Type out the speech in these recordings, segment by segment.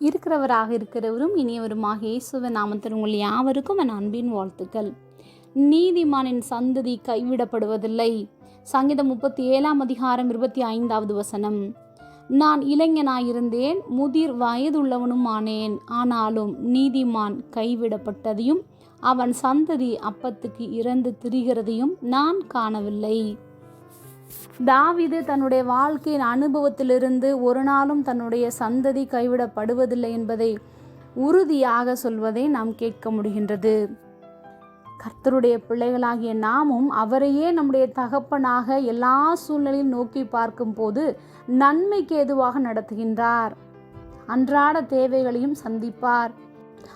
இருக்கிறவராக இருக்கிறவரும் இனியவருமாக இயேசுவ நாமத்தில் உங்கள் யாவருக்கும் என் அன்பின் வாழ்த்துக்கள். நீதிமானின் சந்ததி கைவிடப்படுவதில்லை. சங்கீதம் முப்பத்தி ஏழாம் அதிகாரம் இருபத்தி ஐந்தாவது வசனம். நான் இளைஞனாயிருந்தேன் முதிர் வயதுள்ளவனும் ஆனேன் ஆனாலும் நீதிமான் கைவிடப்பட்டதையும் அவன் சந்ததி அப்பத்துக்கு இறந்து திரிகிறதையும் நான் காணவில்லை. தாவிது தன்னுடைய வாழ்க்கையின் அனுபவத்திலிருந்து ஒரு நாளும் தன்னுடைய சந்ததி கைவிடப்படுவதில்லை என்பதை உறுதியாக சொல்வதை நாம் கேட்க முடிகின்றது. கர்த்தருடைய பிள்ளைகளாகிய நாமும் அவரையே நம்முடைய தகப்பனாக எல்லா சூழ்நிலையும் நோக்கி பார்க்கும்போது நன்மைக்கு எதுவாக நடத்துகின்றார். அன்றாட தேவைகளையும் சந்திப்பார்.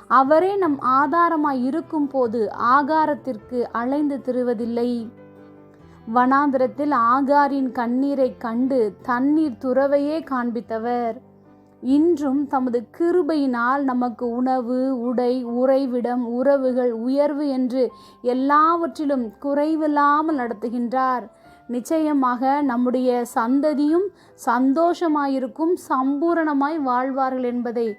அவரே நம் ஆதாரமாய் இருக்கும் போது ஆகாரத்திற்கு அலைந்து திருவதில்லை. வனாந்திரத்தில் ஆகாரின் கண்ணீரை கண்டு தண்ணீர் துறவையே காண்பித்தவர். இன்றும் தமது கிருபையினால் நமக்கு உணவு உடை உறைவிடம் உறவுகள் உயர்வு என்று எல்லாவற்றிலும் குறைவில்லாமல் நடத்துகின்றார். நிச்சயமாக நம்முடைய சந்ததியும் சந்தோஷமாயிருக்கும் சம்பூரணமாய் வாழ்வார்கள் என்பதை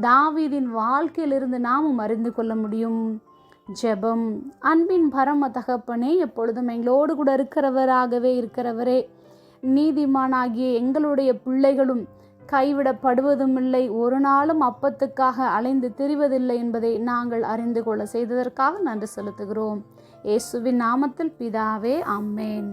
தாவீதின் வாழ்க்கையிலிருந்து நாமும் அறிந்து கொள்ள முடியும். ஜெபம். அன்பின் பரம தகப்பனே எப்பொழுதும் எங்களோடு கூட இருக்கிறவராகவே இருக்கிறவரே. நீதிமானாகிய எங்களுடைய பிள்ளைகளும் கைவிடப்படுவதும் இல்லை. ஒரு நாளும் அப்பத்துக்காக அலைந்து திரிவதில்லை என்பதை நாங்கள் அறிந்து கொள்ள செய்ததற்காக நன்றி செலுத்துகிறோம். இயேசுவின் நாமத்தில் பிதாவே அம்மேன்